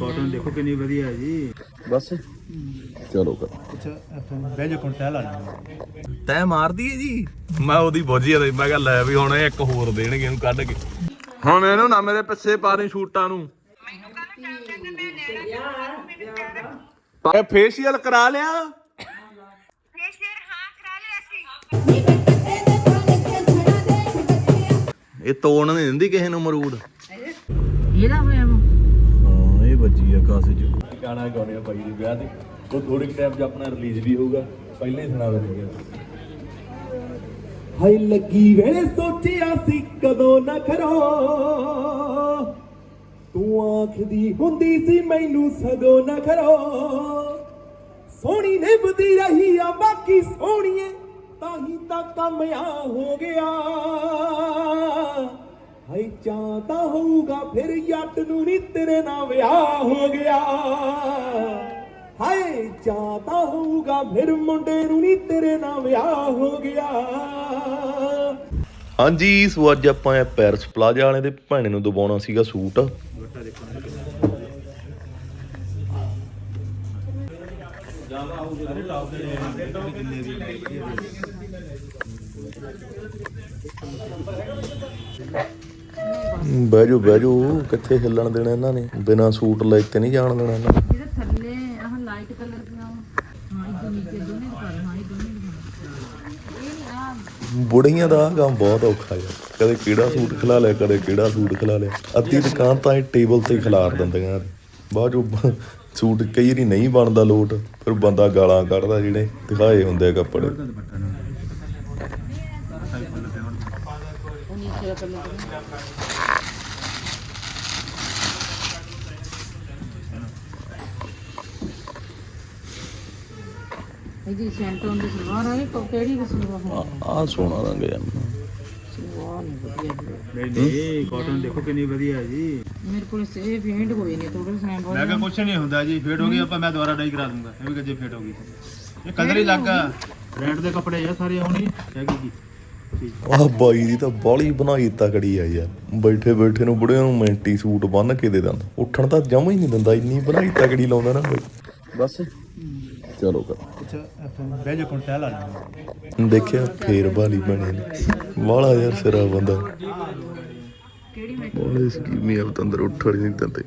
Cotton ਦੇਖੋ ਕਿੰਨੀ ਵਧੀਆ ਹੈ ਜੀ। ਬਸ। ਚਲੋ ਕਰ ਅੱਛਾ ਬਹਿ ਜਾ ਕੰਟੈਲ ਆ ਜਾਣਾ ਤੈ ਮਾਰਦੀ ਏ ਜੀ? ਮੈਂ ਉਹਦੀ ਬੋਝੀ ਤੇ ਮੈਂ ਕਿਹਾ ਲੈ ਵੀ ਹੁਣ ਇਹ ਇੱਕ ਹੋਰ ਦੇਣਗੇ ਇਹਨੂੰ ਕੱਢ ਕੇ। ਹੁਣ ਇਹਨੂੰ ਨਾ ਮੇਰੇ ਪਿੱਛੇ ਪਾ ਦੇ ਸ਼ੂਟਾਂ ਨੂੰ। ਫੇਸ਼ੀਅਲ ਕਰਾ ਲਿਆ? ਇਹ ਤੋੜਨ ਨਹੀਂ ਦਿੰਦੀ ਕਿਸੇ ਨੂੰ ਮਰੂਦ ਇਹਦਾ ਹੋਇਆ ਹਾਂ ਆ ਕਾਸੇ ਚ ਗਾਣਾ ਗਾਉਣੇ ਆ ਭਾਈ ਦੇ ਵਿਆਹ ਤੇ। ਉਹ ਥੋੜੇ ਟਾਈਮ 'ਚ ਆਪਣਾ ਰਿਲੀਜ਼ ਵੀ ਹੋਊਗਾ। ਪਹਿਲਾਂ ਹੀ ਸੁਣਾ ਦੇਣਗੇ ਹਾਈ ਲੱਗੀ ਵੇਲੇ ਸੋਚਿਆ ਸੀ ਕਦੋਂ ਨਾ ਖਰੋ। ਤੂੰ ਆਖਦੀ ਹੁੰਦੀ ਸੀ ਮੈਨੂੰ ਸਗੋਂ ਨਾ ਖਰੋ। ਸੋਹਣੀ ਨਿਭਦੀ ਰਹੀ ਆ ਬਾਕੀ ਸੋਹਣੀਏ ਤਾਂ ਹੀ ਤਾਂ ਕੰਮ ਆ ਹੋ ਗਿਆ। ਹਾਈ ਚਾਹ ਤਾਂ ਹੋਊਗਾ ਫਿਰ ਜੱਟ ਨੂੰ ਨੀ ਤੇਰੇ ਨਾਲ ਵਿਆਹ ਹੋ ਗਿਆ। ਹਾਏ ਚਾਹ ਤਾਂ ਹੋਊਗਾ ਫਿਰ ਮੁੰਡੇ ਨੂੰ ਨੀ ਤੇਰੇ ਨਾਲ ਵਿਆਹ ਹੋ ਗਿਆ। ਹਾਂਜੀ, ਸੋ ਅੱਜ ਆਪਾਂ ਇਹ ਪੈਰਿਸ ਪਲਾਜ਼ਾ ਵਾਲੇ ਦੇ ਭੈਣੇ ਨੂੰ ਦਬਾਉਣਾ ਸੀਗਾ ਸੂਟ। ਬਹਿ ਜਾਓ ਬਹਿ ਜਾਓ ਕਿੱਥੇ ਹਿੱਲਣ ਦੇਣਾ ਇਹਨਾਂ ਨੇ? ਬਿਨਾ ਸੂਟ ਲੈ ਕੇ ਨਹੀਂ ਜਾਣ ਦੇਣਾ ਇਹਨਾਂ ਨੇ। ਇਹਦੇ ਥੱਲੇ ਆਹ ਲਾਈਟ ਕਲਰ ਦੀਆਂ ਵਾ। ਹਾਂ ਇਹ ਨੀਚੇ ਦੋਨੇ ਦਿਖਾ ਹਾਂ ਇਹ ਦੋਨੇ ਦਿਖਾ ਇਹ ਨਹੀਂ ਆ ਬੁੜੀਆਂ ਦਾ ਕੰਮ ਬਹੁਤ ਔਖਾ ਹੈ। ਕਦੇ ਕਿਹੜਾ ਸੂਟ ਖਿਲਾ ਲਿਆ ਕਦੇ ਕਿਹੜਾ ਸੂਟ ਖਿਲਾ ਲਿਆ। ਅੱਧੀ ਦੁਕਾਨ ਤਾਂ ਇਹ ਟੇਬਲ ਤੇ ਖਿਲਾਰ ਦਿੰਦੀਆਂ ਬਾਅਦ ਚੋਂ ਸੂਟ ਕਈ ਵਾਰੀ ਨਹੀਂ ਬਣਦਾ ਲੋਟ ਫਿਰ ਬੰਦਾ ਗਾਲਾਂ ਕੱਢਦਾ ਜਿਹੜੇ ਦਿਖਾਏ ਹੁੰਦੇ ਆ ਕੱਪੜੇ। ਉਹ ਨੀਚੇ ਦਾ ਕਲਰ ਇਹਦੀ ਸੈਂਟੋਨ ਦੀ ਸਲਵਾਰ ਆ ਇਹ ਕੋ- ਕਿਹੜੀ ਦੀ ਸਲਵਾਰ? ਹੈ ਆਹ ਸੋਹਣਾ ਰੰਗ ਹੈ ਸਲਵਾਰ ਨਹੀਂ ਵਧੀਆ ਜੀ। ਨਹੀਂ ਨਹੀਂ ਕਾਟਨ ਦੇਖੋ ਕਿੰਨੀ ਵਧੀਆ ਹੈ ਜੀ। ਮੇਰੇ ਕੋਲ ਸੇ ਫੇਂਟ ਹੋਏ ਨੇ ਥੋੜੇ ਸੈਂਪਲ ਮੈਂ ਕਿਹਾ ਕੁਛ ਨਹੀਂ ਹੁੰਦਾ ਜੀ ਫੇਡ ਹੋ ਗਈ ਆਪਾਂ ਮੈਂ ਦੁਬਾਰਾ ਡਾਈ ਕਰਾ ਦੂੰਗਾ। ਇਹ ਵੀ ਗੱਜੇ ਫੇਡ ਹੋ ਗਈ। ਇਹ ਕਲਰ ਹੀ ਲੱਗਾ ਰੈਡ ਦੇ ਕੱਪੜੇ ਆ ਸਾਰੇ ਆਉਣੀ। ਹੈਗੀ ਜੀ। ਠੀਕ ਆਹ ਬਾਈ ਦੀ ਤਾਂ ਬਾਲੀ ਬਣਾਈ ਤਕੜੀ ਆ ਯਾਰ। ਬੈਠੇ ਬੈਠੇ ਨੂੰ ਬੁੜਿਆਂ ਨੂੰ ਮੈਂਟੀ ਸੂਟ ਬੰਨ ਕੇ ਦੇ ਦਿੰਦਾ। ਉੱਠਣ ਤਾਂ ਜਮਾ ਹੀ ਨਹੀਂ ਦਿੰਦਾ, ਇੰਨੀ ਬਣਾਈ ਤਕੜੀ ਲਾਉਂਦਾ ਨਾ ਬਾਈ। ਬਸ। ਚਲੋ ਕਰ ਬਹਿ ਜਾ ਕੰਟੈਲ ਆ ਦੇਖਿਆ, ਫੇਰ ਬਾਲੀ ਬਣੇ ਨੇ। ਵਾਲਾ ਯਾਰ ਸਿਰਾ ਬੰਦਾ। ਕਿਹੜੀ ਮੈਂ ਬੋਲੇ ਸਕੀਮੀ ਆ ਤੰਦਰ ਉੱਠੜ ਨਹੀਂ ਦਿੰਦੇ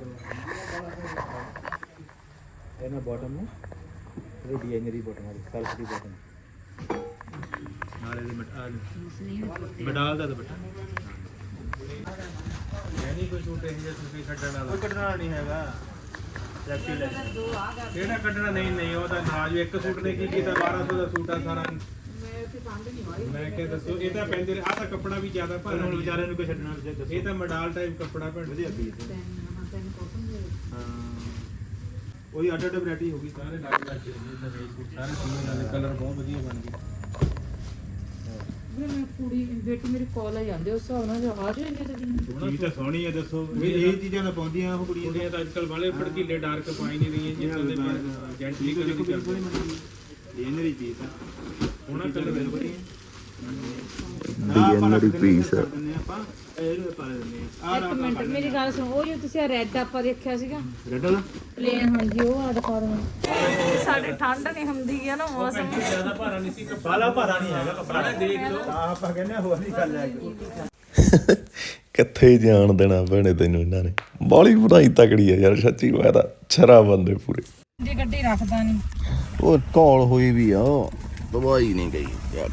ਇਹਨਾਂ ਬਾਟਮ ਨੂੰ, ਇਹ ਡਿਜ਼ਾਈਨਰੀ ਬਾਟਮ ਵਾਲੀ ਸੈਲਫ ਦੀ ਬਾਟਮ ਨਾਲੇ ਦੇ ਮਟਾਲ ਮਡਾਲ ਦਾ ਦੁਪੱਟਾ। ਨਹੀਂ ਕੋਈ ਛੋਟੇ ਜਿਹੇ ਤੁਸੀਂ ਛੱਡਣ ਵਾਲਾ। ਕੋਈ ਕੱਢਣਾ ਨਹੀਂ ਹੈਗਾ। ਸੈਫਟੀ ਲੈ ਕਿਹੜਾ ਕੱਢਣਾ ਨਹੀਂ ਨਹੀਂ ਉਹ ਤਾਂ ਨਾਜ ਇੱਕ ਸੂਟ ਨੇ ਕੀ ਕੀਤਾ? 1200 ਦਾ ਸੂਟ ਆ ਸਾਰਾ। ਮੈਂ ਕਿਹਾ ਦੱਸੋ ਇਹ ਤਾਂ ਪੈਂਦੇ ਆ ਤਾਂ ਕੱਪੜਾ ਵੀ ਜ਼ਿਆਦਾ ਭਾਰਾ ਹੁਣ ਵਿਚਾਰੇ ਨੂੰ ਕੋਈ ਛੱਡਣਾ ਇਹ ਤਾਂ ਮਡਾਲ ਟਾਈਪ ਕੱਪੜਾ ਭੈਣ। ਵਧੀਆ ਪੀਸ ਹੈ ਹਾਂ। ਉਹਦੀ ਅੱਡ ਅੱਡ ਵੈਰਾਈਟੀ ਹੋ ਗਈ। ਸਾਰੇ ਲੱਗ ਲੱਗ ਸਾਰੇ ਸਿੰਗਲ ਵਾਲੇ ਕਲਰ ਬਹੁਤ ਵਧੀਆ ਬਣ ਗਏ। ਮੈਂ ਕੁੜੀ ਬੇਟੀ ਮੇਰੀ ਕਾਲਜ ਜਾਂਦੇ ਉਸ ਹਿਸਾਬ ਨਾਲ ਆ ਜਾਏਗੀ ਤੇ ਚੀਜ਼ ਤਾਂ ਸੋਹਣੀ ਹੈ ਦੱਸੋ। ਵੀ ਇਹ ਚੀਜ਼ਾਂ ਤਾਂ ਪਾਉਂਦੀਆਂ ਉਹ ਕੁੜੀਆਂ ਕੁੜੀਆਂ ਤਾਂ ਅੱਜਕੱਲ ਵਾਲੇ ਫੜਕੀਲੇ ਡਾਰਕ ਪਾਈ ਨਹੀਂ ਰਹੀਆਂ ਜੀ ਚੱਲਦੇ ਜੈਂਟ ਠੀਕ ਠੀਕ ਹੈ। ਦੇਖੋ ਹੈ ਬਿਲਕੁਲ ਹੀ ਮਤਲਬ ਡਿਜ਼ਾਈਨਰੀ ਪੀਸ ਆ। ਉਹਨਾਂ ਕਲਰ ਬਿਲਕੁਲ ਡਿਜ਼ਾਈਨਰੀ ਪੀਸ ਆ। ਆਪਾਂ ਇਹਨੂੰ ਪਾ ਦਿੰਦੇ ਆ ਇੱਕ ਮਿੰਟ ਮੇਰੀ ਗੱਲ ਸੁਣੋ ਉਹ ਜੋ ਤੁਸੀਂ ਰੈੱਡ ਆਪਾਂ ਦੇਖਿਆ ਸੀਗਾ। ਰੈਡ ਵਾਲਾ? ਪਲੇਨ ਹਾਂਜੀ ਉਹ ਆ ਦਿਖਾ ਦੋ ਸਾਡੇ ਠੰਡ ਨਹੀਂ ਹੁੰਦੀ ਆ ਨਾ ਮੌਸਮ। ਜ਼ਿਆਦਾ ਭਾਰਾ ਨਹੀਂ ਸੀ ਕੱਪੜਾ ਬਾਲਾ ਭਾਰਾ ਨਹੀਂ ਹੈਗਾ ਕੱਪੜਾ। ਦੇਖ ਲਓ। ਆਪਾਂ ਕਹਿੰਦੇ ਹੋਰ ਨਹੀਂ ਗੱਲ ਹੈ ਕਿੱਥੇ ਜਾਣ ਦੇਣਾ ਭੈਣੇ ਤੈਨੂੰ ਇਹਨਾਂ ਨੇ। ਬਾਲੀ ਬਣਾਈ ਤਕੜੀ ਆ ਯਾਰ ਸੱਚੀ ਮੈਂ ਤਾਂ ਛਰਾ ਬੰਦੇ ਪੂਰੇ। ਜੇ ਗੱਡੀ ਰੱਖਦਾ ਨਹੀਂ ਉਹ ਕੌਲ ਹੋਈ ਵੀ ਆ ਦਵਾਈ ਨਹੀਂ ਗਈ ਯਾਰ।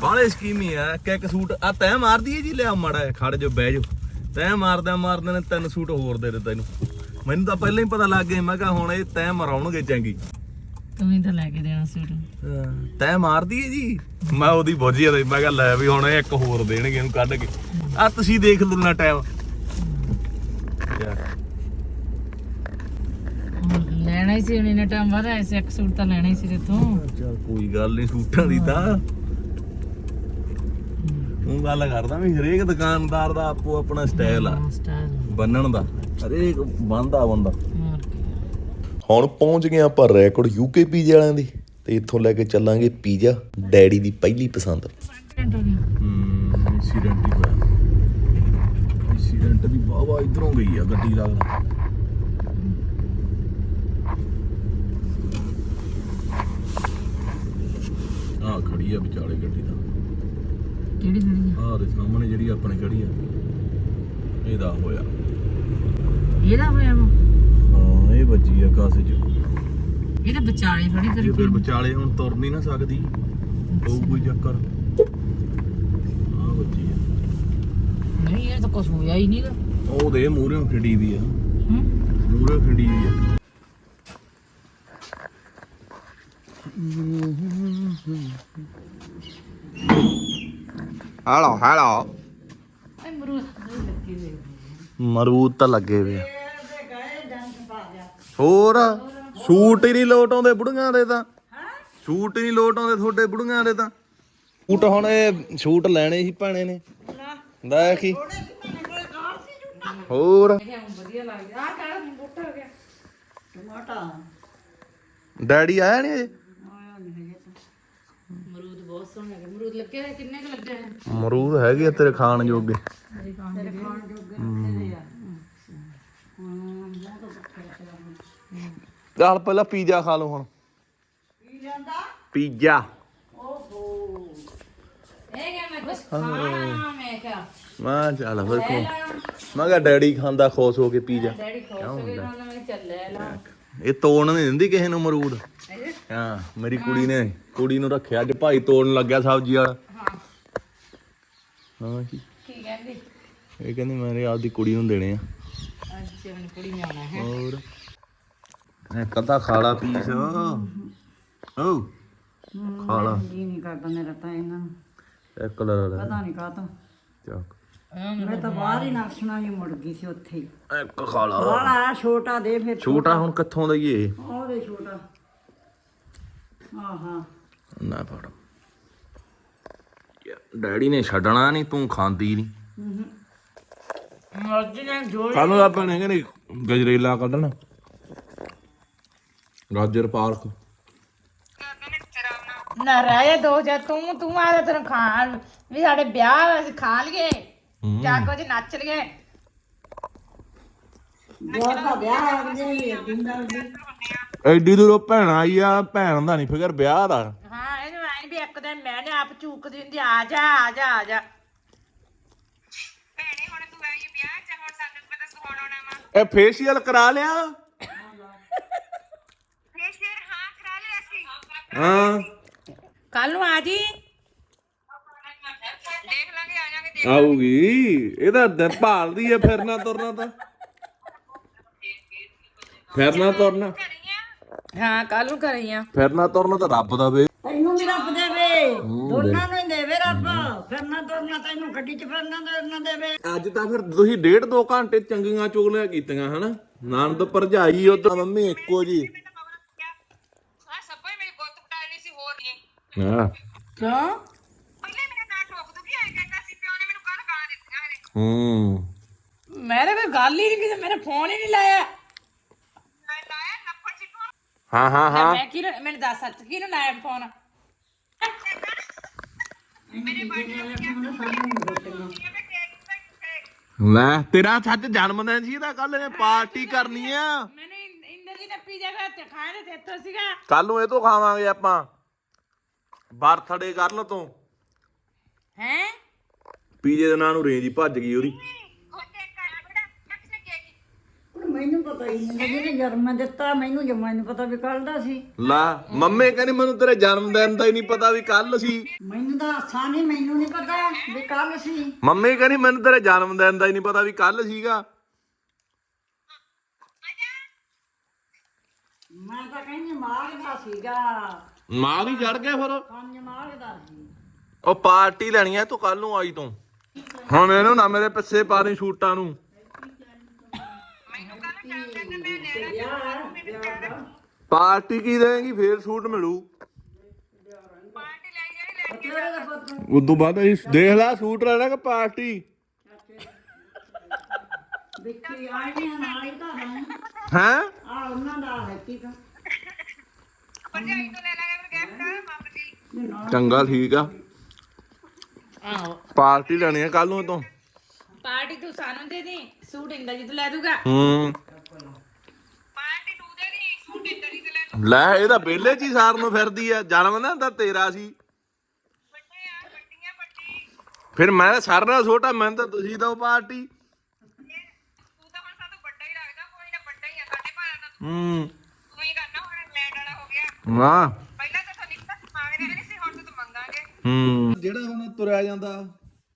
ਬਾਲੇ ਸਕੀਮੀ ਆ ਇੱਕ ਇੱਕ ਸੂਟ ਆ ਤੈਂ ਮਾਰਦੀ ਏ ਜੀ ਲਿਆ ਮਾੜਾ ਜਿਹਾ, ਖੜ ਜੋ ਬਹਿ ਜੋ ਤੈਂ ਮਾਰਦਾ ਮਾਰਦੇ ਨੇ ਤਿੰਨ ਸੂਟ ਹੋਰ ਦੇ ਦੇ ਤੈਨੂੰ। ਮੈਨੂੰ ਤਾਂ ਪਹਿਲਾਂ ਹੀ ਪਤਾ ਲੱਗ ਗਿਆ ਮੈਂ ਕਿਹਾ ਹੁਣ ਇਹ ਤੈਂ ਮਰਾਉਣਗੇ ਚੰਗੀ। ਤੂੰ ਹੀ ਤਾਂ ਲੈ ਕੇ ਦੇਣਾ ਸੂਟ। ਤੈਂ ਮਾਰਦੀ ਏ ਜੀ। ਮੈਂ ਉਹਦੀ ਬੋਝੀ ਤੇ ਮੈਂ ਕਿਹਾ ਲੈ ਵੀ ਹੁਣ ਇਹ ਇੱਕ ਹੋਰ ਦੇਣਗੇ ਇਹਨੂੰ ਕੱਢ ਕੇ। ਆ ਤੁਸੀਂ ਦੇਖ ਲਓ ਨਾ ਟਾਈਮ। ਲੈਣਾ ਹੀ ਸੀ ਹੁਣ ਇਹਨੇ ਟਾਈਮ ਬਾਅਦ ਐਸੇ ਇੱਕ ਸੂਟ ਤਾਂ ਲੈਣਾ ਹੀ ਸੀ ਤੇਥੋਂ। ਚਲ ਕੋਈ ਗੱਲ ਨਹੀਂ ਸੂਟਾਂ ਦੀ ਤਾਂ। ਤੂੰ ਗੱਲ ਕਰਦਾ ਵੀ ਹਰੇਕ ਦੁਕਾਨਦਾਰ ਦਾ ਆਪੋ ਆਪਣਾ ਸਟਾਈਲ ਆ। ਬੰਨਣ ਦਾ ਹਰੇਕ ਬੰਦਾ। ਬੰਦਾ ਹੁਣ ਪਹੁੰਚ ਗਏ ਆਪਾਂ ਰੈਕੋਰਡ ਯੂਕੇ ਪੀਜ਼ੇ ਵਾਲਿਆਂ ਦੀ ਤੇ ਇੱਥੋਂ ਲੈ ਕੇ ਚੱਲਾਂਗੇ ਪੀਜ਼ਾ ਡੈਡੀ ਦੀ ਪਹਿਲੀ ਪਸੰਦ। ਆ ਖੜੀ ਆ ਵਿਚਾਲੇ ਗੱਡੀ ਦਾ। ਕਿਹੜੀ ਖੜੀ ਆਹ ਦੇ ਸਾਹਮਣੇ ਜਿਹੜੀ ਆਪਣੇ ਖੜੀ ਆ? ਇਹਦਾ ਹੋਇਆ। ਇਹਦਾ ਹੋਇਆ ਵਾ? ਹਾਂ ਇਹ ਵੱਜੀ ਆ ਕਾਸੇ ਚ। ਇਹ ਤਾਂ ਵਿਚਾਲੇ ਖੜੀ ਜੇ ਫਿਰ ਵਿਚਾਲੇ ਹੁਣ ਤੁਰ ਨਹੀਂ ਨਾ ਸਕਦੀ ਉਹ ਕੋਈ ਚੱਕਰ। ਆ ਵੱਜੀ ਆ। ਨਹੀਂ ਇਹ ਤਾਂ ਕੁਝ ਹੋਇਆ ਹੀ ਨਹੀਂਗਾ ਉਹ ਦੇ ਮੂਹਰੇ ਖੜੀ ਵੀ ਆ। ਹੂੰ? ਮੂਹਰੇ ਖੜੀ ਵੀ ਆ। ਹੈਲੋ ਹੈਲੋ ਮਰੂਦ ਤਾਂ ਲੱਗੇ ਵੇ ਆ। ਹੋਰ ਸੂਟ ਹੀ ਨਹੀਂ ਲੋਟ ਆਉਂਦੇ ਬੁੜੀਆਂ ਦੇ ਤਾਂ। ਸੂਟ ਹੀ ਨਹੀਂ ਲੋਟ ਆਉਂਦੇ ਤੁਹਾਡੇ ਬੁੜੀਆਂ ਦੇ ਤਾਂ। ਸੂਟ ਹੁਣ ਇਹ ਸੂਟ ਲੈਣੇ ਸੀ ਭਾਣੇ ਨੇ। ਲੈ। ਕੀ ਹੋਰ। ਵਧੀਆ ਲੱਗਦਾ। ਆ ਕਾਲਾ ਮੋਟਾ ਹੋ ਗਿਆ। ਡੈਡੀ ਆਇਆ ਨਹੀਂ ਅਜੇ? ਬਹੁਤ ਸੋਹਣੇ ਹੈਗੇ ਮਰੂਦ ਲੱਗੇ ਹੋਏ ਕਿੰਨੇ ਕੁ ਲੱਗੇ ਹੋਏ? ਮਰੂਦ ਹੈਗੇ ਆ ਤੇਰੇ ਖਾਣ ਜੋਗੇ। ਚੱਲ ਪਹਿਲਾਂ ਪੀਜ਼ਾ ਖਾ ਲਓ ਹੁਣ। ਪੀਜ਼ਾ ਇਹ ਗਿਆ ਮੈਂ ਕੁਝ ਖਾਣਾ ਮੈਂ ਕਿਹਾ ਮੈਂ ਕਿਹਾ ਚੱਲ ਫਿਰ ਕੋ ਮੈਂ ਕਿਹਾ ਡੈਡੀ ਖਾਂਦਾ ਖੁਸ਼ ਹੋ ਕੇ ਪੀਜ਼ਾ। ਡੈਡੀ ਖੁਸ਼ ਹੋ ਮੈਂ ਇਹ ਤੋੜਨ ਨਹੀਂ ਦਿੰਦੀ ਕਿਸੇ ਨੂੰ ਮਰੂਦ ਹਾਂ ਮੇਰੀ ਕੁੜੀ ਨੇ ਕੁੜੀ ਨੂੰ ਰੱਖਿਆ ਅੱਜ ਭਾਈ ਤੋੜਨ ਲੱਗਿਆ ਸਬਜ਼ੀ ਵਾਲਾ। ਹਾਂ। ਹਾਂ ਜੀ। ਕੀ ਕਹਿੰਦੀ? ਇਹ ਕਹਿੰਦੀ ਮੇਰੇ ਆਪਦੀ ਕੁੜੀ ਨੂੰ ਦੇਣੇ ਆ। ਅੱਜ ਮੈਨੂੰ ਕੁੜੀ ਨੇ ਆਉਣਾ ਹੈ। ਹੋਰ? ਇਹ ਕਦਾ ਖਾਲਾ ਪੀਸ। ਓ। ਖਾਲਾ। ਜੀ ਨਹੀਂ ਕਰਦਾ ਮੇਰਾ ਤਾਂ ਇਹਨਾਂ ਨੂੰ। ਇੱਕ ਕਲਰ ਦਾ ਪਤਾ ਨਹੀਂ ਕਾਹਤੋਂ। ਚੱਕ। ਮੈਂ ਤਾਂ ਬਾਹਰ ਹੀ ਨਕਸ਼ਣਾ ਨਹੀਂ ਮੁੜ ਗਈ ਸੀ ਉੱਥੇ ਹੀ। ਇੱਕ ਖਾਲਾ। ਬਾਹਲਾ ਛੋਟਾ ਦੇ ਫਿਰ ਛੋਟਾ ਹੁਣ ਕਿੱਥੋਂ ਦਈਏ ਉਹਦੇ ਛੋਟਾ। ਹਾਂ ਹਾਂ ਨਾ ਫੜ। ਡੈਡੀ ਨੇ ਛੱਡਣਾ ਨਹੀਂ ਤੂੰ ਖਾਂਦੀ ਨਹੀਂ। ਅੱਜ ਨੇ ਜੋੜ ਕੱਲ ਨੂੰ ਆਪਾਂ ਨੇ ਕਹਿੰਦੇ ਗਜਰੇਲਾ ਕੱਢਣਾ। ਗਾਜਰ ਪਾਰਕ। ਨਾ ਰਹਿ ਦੋ ਜੇ ਤੂੰ ਤੂੰ ਆ ਤੈਨੂੰ ਖਾਣ। ਵੀ ਸਾਡੇ ਵਿਆਹ ਅਸੀਂ ਖਾ ਲਈਏ। ਜਾਗੋ ਚ ਨੱਚ ਲਈਏ। ਵਿਆਹ ਦਾ ਵਿਆਹ ਆ ਗਿਆ ਦਿੰਦਾ ਵੀ। ਐਡੀ ਦੂਰੋਂ ਭੈਣ ਆਈ ਆ ਭੈਣ ਦਾ ਨਹੀਂ ਫਿਕਰ ਵਿਆਹ ਦਾ। ਹਾਂ ਇਹਨੂੰ ਐਂ ਵੀ ਇੱਕ ਦਿਨ ਮੈਂ ਨੇ ਆਪ ਚੂਕ ਦਿੰਦੀ ਆ ਜਾ ਆ ਜਾ ਆ ਜਾ। ਇਹ ਫੇਸ਼ੀਅਲ ਕਰਾ ਲਿਆ? ਹਾਂ ਕੱਲ ਨੂੰ ਆ ਜੀ। ਆਊਗੀ। ਇਹਦਾ ਦ- ਭਾਲਦੀ ਆ ਫਿਰਨਾ ਤੁਰਨਾ ਤਾਂ। ਫਿਰਨਾ ਤੁਰਨਾ। ਹਾਂ ਕੱਲ ਨੂੰ ਕਰੀ ਆ। ਫਿਰਨਾ ਤੁਰਨਾ ਤਾਂ ਰੱਬ ਦਾ ਵੇ। ਤੈਨੂੰ ਵੀ ਰੱਬ ਦੇਵੇ ਦੋਨਾਂ ਨੂੰ ਹੀ ਦੇਵੇ ਰੱਬ। ਫਿਰਨਾ ਤੁਰਨਾ ਤੈਨੂੰ ਗੱਡੀ 'ਚ ਫਿਰਨਾ ਤੁਰਨਾ ਦੇਵੇ ਅੱਜ ਤਾਂ ਫਿਰ ਤੁਸੀਂ ਡੇਢ ਦੋ ਘੰਟੇ ਚੰਗੀਆਂ ਚੁਗਲੀਆਂ ਕੀਤੀਆਂ ਹਨਾ? ਨਣਦ ਭਰਜਾਈ ਉਧਰ। ਮੰਮੀ ਇੱਕੋ ਜੀ। ਹਾਂ ਕਿਉਂ? ਹੂੰ। ਮੇਰੇ ਕੋਈ ਗੱਲ ਹੀ ਨਹੀਂ ਕਿਸੇ ਮੇਰੇ ਫੋਨ ਹੀ ਨਹੀਂ ਲਾਇਆ। ਹਾਂ ਹਾਂ ਹਾਂ। ਮੈਂ ਕਿਹਨੂੰ ਮੈਨੂੰ ਦੱਸ ਸੱਚ ਕਿਹਨੂੰ ਲਾਇਆ ਫੋਨ ਲੈ ਤੇਰਾ ਸੱਚ ਜਨਮ ਦਿਨ ਸੀ ਇਹਦਾ ਕੱਲ ਨੇ ਪਾਰਟੀ ਕਰਨੀ ਆ। ਮੈਨੂੰ ਇੰ- ਇੰਦਰ ਜੀ ਨੇ ਪੀਜ਼ਾ ਖਾ ਤੇ ਖਾਣੇ ਤੇ ਇੱਥੋਂ ਸੀਗਾ। ਕੱਲ ਨੂੰ ਇਹ ਤੋਂ ਖਾਵਾਂਗੇ ਆਪਾਂ। ਬਰਥਡੇ ਕਰ ਲੋ ਤੂੰ। ਹੈ? ਪੀਜੇ ਦੇ ਨਾਂ ਨੂੰ ਰੇਂਜ ਹੀ ਭੱਜ ਗਈ ਉਹਦੀ ਹੁਣ ਮੈਨੂੰ ਪਤਾ ਹੀ ਨਹੀਂ ਜਿਹਨੇ ਜਨਮ ਦਿੱਤਾ ਮੈਨੂੰ ਜਮਾ ਨਹੀਂ ਪਤਾ ਵੀ ਕੱਲ ਦਾ ਸੀ। ਲਾ ਮੰਮੀ ਕਹਿੰਦੀ ਮੈਨੂੰ ਤੇਰੇ ਜਨਮ ਦਿਨ ਦਾ ਹੀ ਨਹੀਂ ਪਤਾ ਵੀ ਕੱਲ ਸੀ। ਮੈਨੂੰ ਤਾਂ ਆਸਾਂ ਨਹੀਂ ਮੈਨੂੰ ਨਹੀਂ ਪਤਾ ਵੀ ਕੱਲ ਸੀ। ਮੰਮੀ ਕਹਿੰਦੀ ਮੈਨੂੰ ਤੇਰੇ ਜਨਮ ਦਿਨ ਦਾ ਹੀ ਨਹੀਂ ਪਤਾ ਵੀ ਕੱਲ ਸੀਗਾ। ਮੈਂ ਤਾਂ ਕਹਿੰਦੀ ਮਾਘ ਦਾ ਸੀਗਾ। ਮਾਂ ਵੀ ਚੜ ਗਿਆ ਫਿਰ। ਪੰਜ ਮਾਘ ਦਾ ਸੀ। ਉਹ ਪਾਰਟੀ ਲੈਣੀ ਐ ਤੂੰ ਕੱਲ ਨੂੰ ਆਈ ਤੂੰ। ਹੁਣ ਇਹਨੂੰ ਨਾ ਮੇਰੇ ਪਿੱਛੇ ਪਾ ਦੇ ਸ਼ੂਟਾਂ ਨੂੰ। ਪਾਰਟੀ ਕੀ ਦੇਂਗੀ ਫੇਰ ਸ਼ੂਟ ਮਿਲੂ। ਉਦੋਂ ਬਾਅਦ ਅਸੀਂ ਦੇਖ ਲੈ ਸ਼ੂਟ ਲੈਣਾ ਕਿ ਪਾਰਟੀ? ਵਿੱਕੀ ਆਈਆਂ ਨਾਲ ਹੀ? ਤਾਂ ਹੈ ਹੈ ਆ ਉਹਨਾਂ ਦਾ ਹੈ ਕੀ ਤਾਂ ਚੰਗਾ ਠੀਕ ਆ। ਆਹੋ। ਪਾਰਟੀ ਲੈਣੀ ਆ ਕੱਲ ਨੂੰ ਤੂੰ। ਪਾਰਟੀ ਤੂੰ ਸਾਨੂੰ ਦੇ ਦੀ ਸੂਟ ਇੰਦਰ ਜੀ ਤੋਂ ਲੈ ਦੂਗਾ। ਹੂੰ। ਲੈ, ਇਹ ਤਾਂ ਬੇਲੇ ਚ ਹੀ ਸਾਰ ਨੂੰ ਫਿਰਦੀ ਆ। ਜਨਮ ਨਾ ਤਾਂ ਤੇਰਾ ਸੀ। ਫਿਰ ਮੈਂ ਤਾਂ ਸਾਰਿਆਂ ਨਾਲੋਂ ਛੋਟਾ, ਮੈਂ ਤਾਂ ਤੁਸੀਂ ਦਿਓ ਪਾਰਟੀ ਤਾਂ ਹੁਣ ਸਾਨੂੰ ਹੂੰ। ਵਾਹ। ਹੂੰ। ਜਿਹੜਾ ਹੁਣ ਤੁਰਿਆ ਜਾਂਦਾ,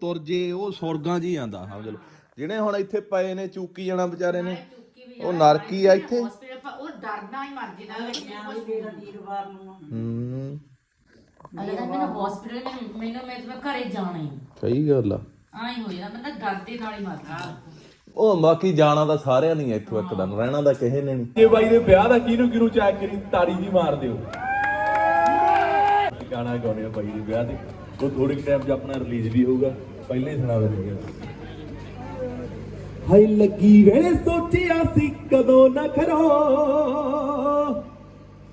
ਤੁਰ ਜੇ, ਉਹ ਸੁਰਗਾਂ 'ਚ ਹੀ ਜਾਂਦਾ ਸਮਝ ਲਓ ਜਿਹੜੇ ਹੁਣ ਇੱਥੇ ਪਏ ਨੇ, ਚੂਕੀ ਜਾਣਾ ਵਿਚਾਰੇ ਨੇ, ਉਹ ਨਰਕੀ ਆ ਇੱਥੇ। ਡਰਨਾ ਹੀ ਮਰ ਜਿਹਦਾ ਲੱਗਿਆ ਮੇਰਾ ਵੀਰਵਾਰ ਨੂੰ। ਹੂੰ। ਅਗਰ ਮੈਨੂੰ ਹਸਪੀਟਲ ਮੈਨੂੰ ਮੈਨੂੰ ਮੈਂ ਤਾਂ ਘਰੇ ਜਾਣਾ ਹੀ। ਸਹੀ ਗੱਲ ਆ। ਆਈ ਹੋ ਜਾਂਦਾ ਬੰਦਾ ਡਰਦੇ ਨਾਲ ਹੀ ਮਰਦਾ। ਉਹ ਬਾਕੀ ਜਾਣਾ ਤਾਂ ਸਾਰਿਆਂ ਨਹੀਂ ਇੱਥੋਂ ਇੱਕ ਦਿਨ ਰਹਿਣਾ ਤਾਂ ਕਿਸੇ ਨੇ ਨਹੀਂ ਜੇ ਬਾਈ ਦੇ ਵਿਆਹ ਦਾ ਕਿਹਨੂੰ ਕਿਹਨੂੰ ਚੈੱਕ ਕਰੀ ਤਾੜੀ ਜੀ ਮਾਰ ਦਿਓ। ਗਾਣਾ ਗਾਉਣੇ ਆ ਬਾਈ ਦੇ ਵਿਆਹ ਤੇ। ਉਹ ਥੋੜੇ ਟਾਈਮ 'ਚ ਆਪਣਾ ਰਿਲੀਜ਼ ਵੀ ਹੋਊਗਾ। ਪਹਿਲੇ ਹੀ ਸੁਣਾ ਦਿੰਦੇ ਹਾਈ ਲੱਗੀ ਵੇਲੇ ਸੋਚਿਆ ਸੀ ਕਦੋਂ ਨਾ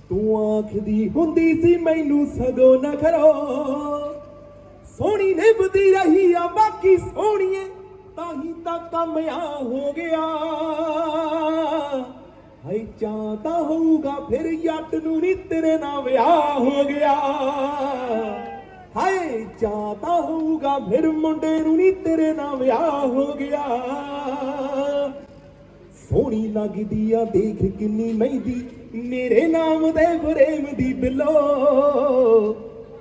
ਤੂੰ ਆਖਦੀ ਹੁੰਦੀ ਸੀ ਮੈਨੂੰ ਸਗੋਂ ਨਾ ਸੋਹਣੀ ਨਿਭਦੀ ਰਹੀ ਆ, ਬਾਕੀ ਸੋਹਣੀਏ ਤਾਂ ਹੀ ਤਾਂ ਕੰਮ ਆ ਹੋ ਗਿਆ। ਹਾਈ ਚਾਹ ਤਾਂ ਹੋਊਗਾ, ਫਿਰ ਜੱਟ ਨੂੰ ਨੀ ਤੇਰੇ ਨਾਲ ਵਿਆਹ ਹੋ ਗਿਆ। ਹਾਏ ਚਾਹ ਤਾਂ ਹੋਊਗਾ ਫਿਰ ਮੁੰਡੇ ਨੂੰ ਨੀ ਤੇਰੇ ਨਾਲ ਵਿਆਹ ਹੋ ਗਿਆ। ਸੋਹਣੀ ਲੱਗਦੀ ਆ, ਦੇਖ ਕਿੰਨੀ ਮਹਿੰਦੀ, ਮੇਰੇ ਨਾਮ ਦੇ ਫਰੇਮ ਦੀ ਬਿੱਲੋ।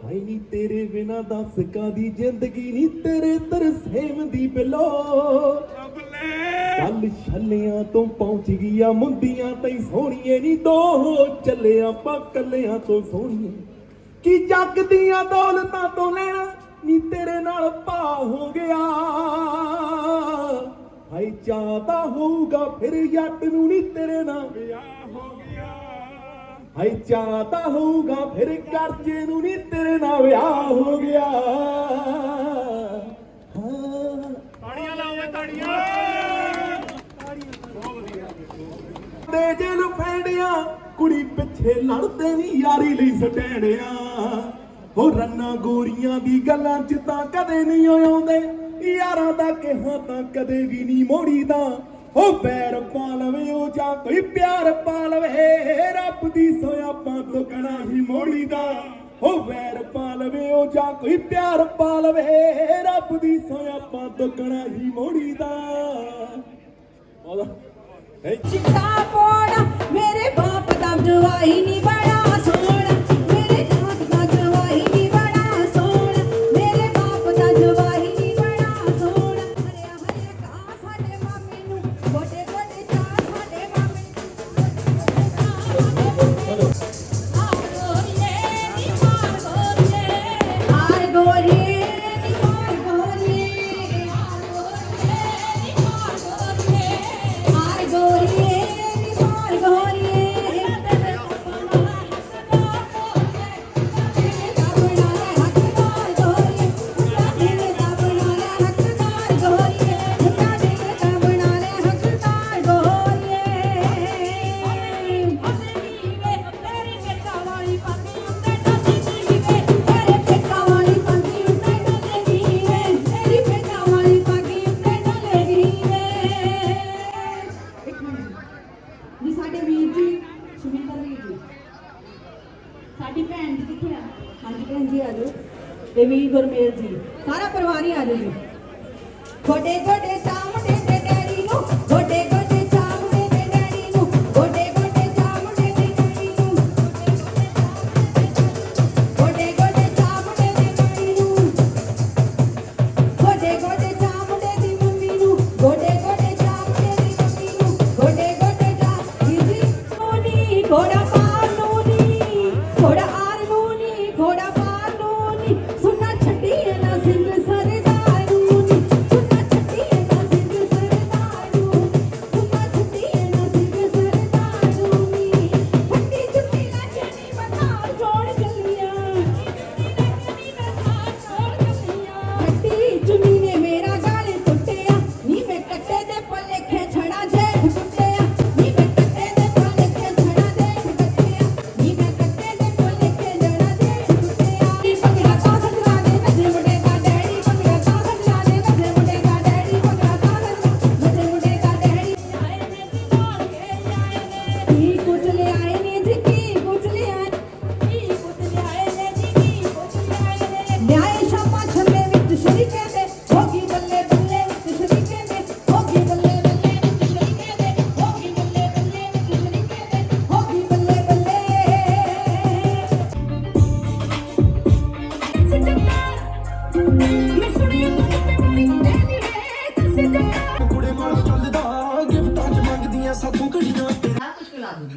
ਹਾਈ ਨੀ ਤੇਰੇ ਬਿਨਾ ਦੱਸ ਕਾਦੀ ਜ਼ਿੰਦਗੀ ਨੀ, ਤੇਰੇ ਤਰਸੇਮ ਦੀ ਬਿਲੋ। ਕੱਲ ਛੱਲਿਆਂ ਤੋਂ ਪਹੁੰਚ ਗਈਆਂ ਮੁੰਦੀਆਂ ਤਈ ਸੋਹਣੀਏ ਨੀ, ਦੋ ਚੱਲਿਆ ਪਾ ਕੱਲਿਆਂ ਤੋਂ ਸੋਹਣੀਏ। ਕੀ ਜੱਗ ਦੀਆਂ ਦੌਲਤਾਂ ਤੋਂ ਲੈਣਾ ਨੀ ਤੇਰੇ ਨਾਲ ਪਾ ਹੋ ਗਿਆ। ਹਾਈ ਚਾਹਤਾ ਹੋਊਗਾ ਫਿਰ ਜੱਟ ਨੂੰ ਨੀ ਤੇਰੇ ਨਾਲ ਵਿਆਹ ਹੋ ਗਿਆ। ਹਾਈ ਚਾਹਤਾ ਹੋਊਗਾ ਫਿਰ ਕਰਜੇ ਨੂੰ ਨੀ ਤੇਰੇ ਨਾਲ ਵਿਆਹ ਹੋ ਗਿਆ। ਤਾੜੀਆਂ ਲਾਓ ਤਾੜੀਆਂ। ਦੇ ਜੇ ਲਫੇੜਿਆ ਕੁੜੀ ਪਿੱਛੇ ਲੜਦੇ ਨਹੀਂ ਯਾਰੀ ਲਈ ਸਟੈਣਿਆ। ਹੋ ਰੰਨਾ ਗੋਰੀਆਂ ਦੀ ਗੱਲਾਂ ਚ ਤਾਂ ਕਦੇ ਨਹੀਂ ਆਉਂਦੇ। ਯਾਰਾਂ ਦਾ ਕਿਹਾ ਤਾਂ ਕਦੇ ਵੀ ਨਹੀਂ ਮੋੜੀਦਾ। ਹੋ ਪੈਰ ਪਾ ਲਵੇ ਉਹ ਜਾਂ ਕੋਈ ਪਿਆਰ ਪਾ ਲਵੇ ਰੱਬ ਦੀ ਸੋਇਆਪਾਂ ਤੋਂ ਕਣਾ ਹੀ ਮੋੜੀਦਾ। ਹੋ ਵੈਰ ਪਾ ਲਵੇ ਉਹ ਜਾਂ ਕੋਈ ਪਿਆਰ ਪਾ ਲਵੇ ਰੱਬ ਦੀ ਸੋਇਆਪਾਂ ਤੋਂ ਕਣਾ ਹੀ ਮੋੜੀਦਾ। ਉਹਦਾ ਚਿੱਟਾ ਪੋੜਾ ਮੇਰੇ ਬਾਪ ਸਾਡੀ ਭੈਣ ਜੀ ਕਿੱਥੇ ਆ? ਹਾਂਜੀ ਭੈਣ ਜੀ, ਆ ਜਾਓ। ਤੇ ਵੀ ਗੁਰਮੇਲ ਜੀ। ਸਾਰਾ ਪਰਿਵਾਰ ਹੀ ਆ ਜਾਓ ਜੀ। ਗੋਡੇ ਗੋਡੇ ਚਾਮੜੇ ਦੇ ਡੈਡੀ ਨੂੰ ਗੋਡੇ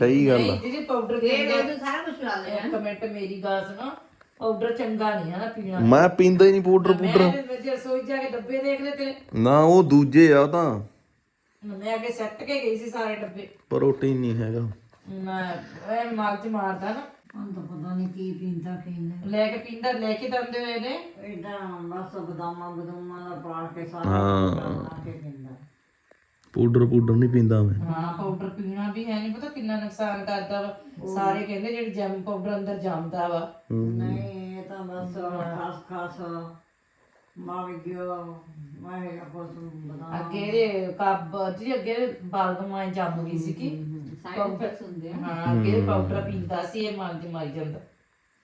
ਸਹੀ ਗੱਲ ਆ। ਜਿਹਦੇ ਪਾਊਡਰ ਇਹ ਪੀਂਦਾ ਇਹ ਤੂੰ ਸਾਰਾ ਕੁਝ ਖਿਲਾ ਦੇ ਇੱਕ ਮਿੰਟ ਮੇਰੀ ਗੱਲ ਸੁਣੋ। ਪਾਊਡਰ ਚੰਗਾ ਨਹੀਂ ਹੈ ਨਾ ਪੀਣਾ। ਮੈਂ ਪੀਂਦਾ ਹੀ ਨਹੀਂ ਪਾਊਡਰ ਪੂਡਰ ਮੈਂ ਜੇ ਰਸੋਈ ਜਾ ਕੇ ਡੱਬੇ ਦੇਖ ਲਏ ਤੇ। ਨਾ ਉਹ ਦੂਜੇ ਆ ਉਹ ਤਾਂ। ਮੈਂ ਅੱਗੇ ਸੱਟ ਕੇ ਗਈ ਸੀ ਸਾਰੇ ਡੱਬੇ। ਪ੍ਰੋਟੀਨ ਨਹੀਂ ਹੈਗਾ। ਮੈਂ ਇਹ ਮਗਜ ਮਾਰਦਾ ਨਾ। ਹੁਣ ਤਾਂ ਪਤਾ ਨਹੀਂ ਕੀ ਪੀਂਦਾ ਕੀ ਨਹੀਂ। ਲੈ ਕੇ ਪੀਂਦਾ ਲੈ ਕੇ ਦੰਦੇ ਹੋਏ ਨੇ। ਇਦਾਂ ਬਸ ਬਦਾਮਾਂ ਬਦਾਮਾਂ ਦਾ ਪਾ ਕੇ ਸਾਰਾ ਹਾਂ। ਬਣਾ ਕੇ ਪੀਂਦਾ। ਪਾਊਡਰ ਪੂਡਰ ਨਹੀਂ ਪੀਂਦਾ ਮੈਂ। ਹਾਂ ਪਾਊਡਰ ਪੀਣਾ ਵੀ ਹੈ ਨਹੀਂ ਪਤਾ ਕਿੰਨਾ ਨੁਕਸਾਨ ਕਰਦਾ ਵਾ। ਸਾਰੇ ਕਹਿੰਦੇ ਜਿਹੜੀ ਜੈਮ ਪਾਊਡਰ ਅੰਦਰ ਜੰਮਦਾ ਵਾ। ਨਹੀਂ ਇਹ ਤਾਂ ਬਸ ਖਾਸ ਖਾਸ ਮਾਰ ਗਿਆ ਮੈਂ ਇਹ ਕੁਝ ਬਦਾਮ ਅੱਗੇ ਇਹਦੇ ਕੱਬ ਜਿਹੜੀ ਅੱਗੇ ਬਾਲਗਮਾਂ ਜੰਮ ਗਈ ਸੀ ਕਿ ਸਾਈਡ ਇਫੈਕਟਸ ਹੁੰਦੇ ਆ। ਹਾਂ ਅੱਗੇ ਪਾਊਡਰ ਪੀਂਦਾ ਸੀ ਇਹ ਮਾਰੀ ਜਾਂਦਾ।